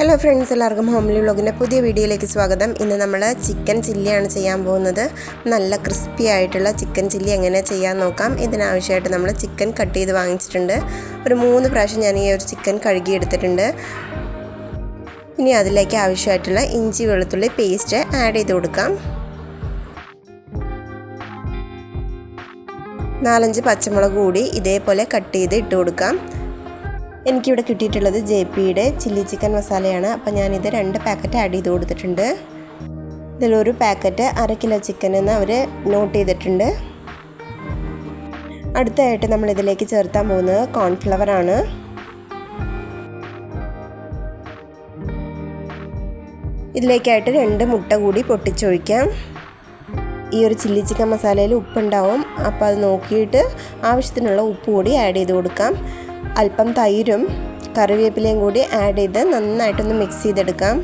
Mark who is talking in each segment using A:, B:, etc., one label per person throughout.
A: Hello friends എല്ലാവർക്കും homely വ്ളോഗിന്റെ പുതിയ വീഡിയോയിലേക്ക് സ്വാഗതം. ഇന്ന് നമ്മൾ ചിക്കൻ ചില്ലിയാണ് ചെയ്യാൻ പോകുന്നത്. നല്ല ക്രിസ്പി ആയിട്ടുള്ള ചിക്കൻ ചില്ലി എങ്ങനെ ചെയ്യാൻ നോക്കാം. ഇതിനാവശ്യമായിട്ട് നമ്മൾ ചിക്കൻ കട്ട് ചെയ്ത് വാങ്ങിച്ചിട്ടുണ്ട്. ഒരു മൂന്ന് പ്രാവശ്യം ഞാൻ ഈ ഒരു ചിക്കൻ കഴുകിയെടുത്തിട്ടുണ്ട്. ഇനി അതിലേക്ക് ആവശ്യമായിട്ടുള്ള ഇഞ്ചി വെളുത്തുള്ളി പേസ്റ്റ് ആഡ് ചെയ്ത് കൊടുക്കാം. നാലഞ്ച് പച്ചമുളക് കൂടി ഇതേപോലെ കട്ട് ചെയ്ത് ഇട്ട് കൊടുക്കാം. എനിക്കിവിടെ കിട്ടിയിട്ടുള്ളത് ജെ പിയുടെ ചില്ലി ചിക്കൻ മസാലയാണ്. അപ്പോൾ ഞാനിത് രണ്ട് പാക്കറ്റ് ആഡ് ചെയ്ത് കൊടുത്തിട്ടുണ്ട്. ഇതിലൊരു പാക്കറ്റ് അര കിലോ ചിക്കൻ എന്ന് അവർ നോട്ട് ചെയ്തിട്ടുണ്ട്. അടുത്തായിട്ട് നമ്മൾ ഇതിലേക്ക് ചേർത്താൻ പോകുന്നത് കോൺഫ്ലവർ ആണ്. ഇതിലേക്കായിട്ട് രണ്ട് മുട്ട കൂടി പൊട്ടിച്ചൊഴിക്കാം. ഈ ഒരു ചില്ലി ചിക്കൻ മസാലയിൽ ഉപ്പുണ്ടാവും. അപ്പോൾ അത് നോക്കിയിട്ട് ആവശ്യത്തിനുള്ള ഉപ്പ് കൂടി ആഡ് ചെയ്ത് കൊടുക്കാം. അല്പം തൈരും കറിവേപ്പിലയും കൂടി ആഡ് ചെയ്ത് നന്നായിട്ടൊന്ന് മിക്സ് ചെയ്തെടുക്കാം.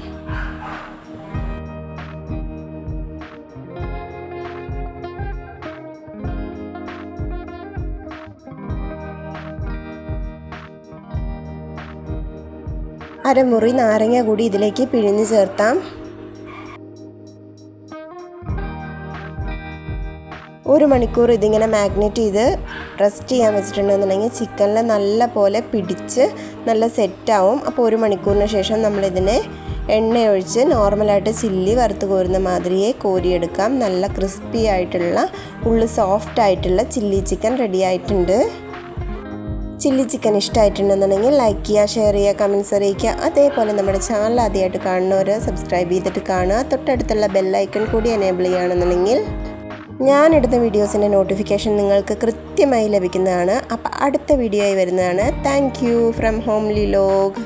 A: അരമുറി നാരങ്ങ കൂടി ഇതിലേക്ക് പിഴിഞ്ഞ് ചേർത്താം. ഒരു മണിക്കൂർ ഇതിങ്ങനെ മാഗ്നേറ്റ് ചെയ്ത് റെസ്റ്റ് ചെയ്യാൻ വെച്ചിട്ടുണ്ടെന്നുണ്ടെങ്കിൽ ചിക്കനിൽ നല്ല പോലെ പിടിച്ച് നല്ല സെറ്റാവും. അപ്പോൾ ഒരു മണിക്കൂറിന് ശേഷം നമ്മളിതിനെ എണ്ണയൊഴിച്ച് നോർമലായിട്ട് ചില്ലി വറുത്ത് കോരുന്ന മാതിരിയെ കോരിയെടുക്കാം. നല്ല ക്രിസ്പി ആയിട്ടുള്ള ഉള്ളു സോഫ്റ്റ് ആയിട്ടുള്ള ചില്ലി ചിക്കൻ റെഡി ആയിട്ടുണ്ട്. ചില്ലി ചിക്കൻ ഇഷ്ടമായിട്ടുണ്ടെന്നുണ്ടെങ്കിൽ ലൈക്ക് ചെയ്യുക ഷെയർ ചെയ്യുക കമൻസ് അറിയിക്കുക. അതേപോലെ നമ്മുടെ ചാനൽ ആദ്യമായിട്ട് കാണുന്നവർ സബ്സ്ക്രൈബ് ചെയ്തിട്ട് കാണുക. തൊട്ടടുത്തുള്ള ബെല്ലൈക്കൺ കൂടി എനേബിൾ ചെയ്യുകയാണെന്നുണ്ടെങ്കിൽ ഞാനിടുന്ന വീഡിയോസിന്റെ നോട്ടിഫിക്കേഷൻ നിങ്ങൾക്ക് കൃത്യമായി ലഭിക്കുന്നതാണ്. അപ്പോൾ അടുത്ത വീഡിയോ ആയി വരുന്നതാണ്. Thank from homely log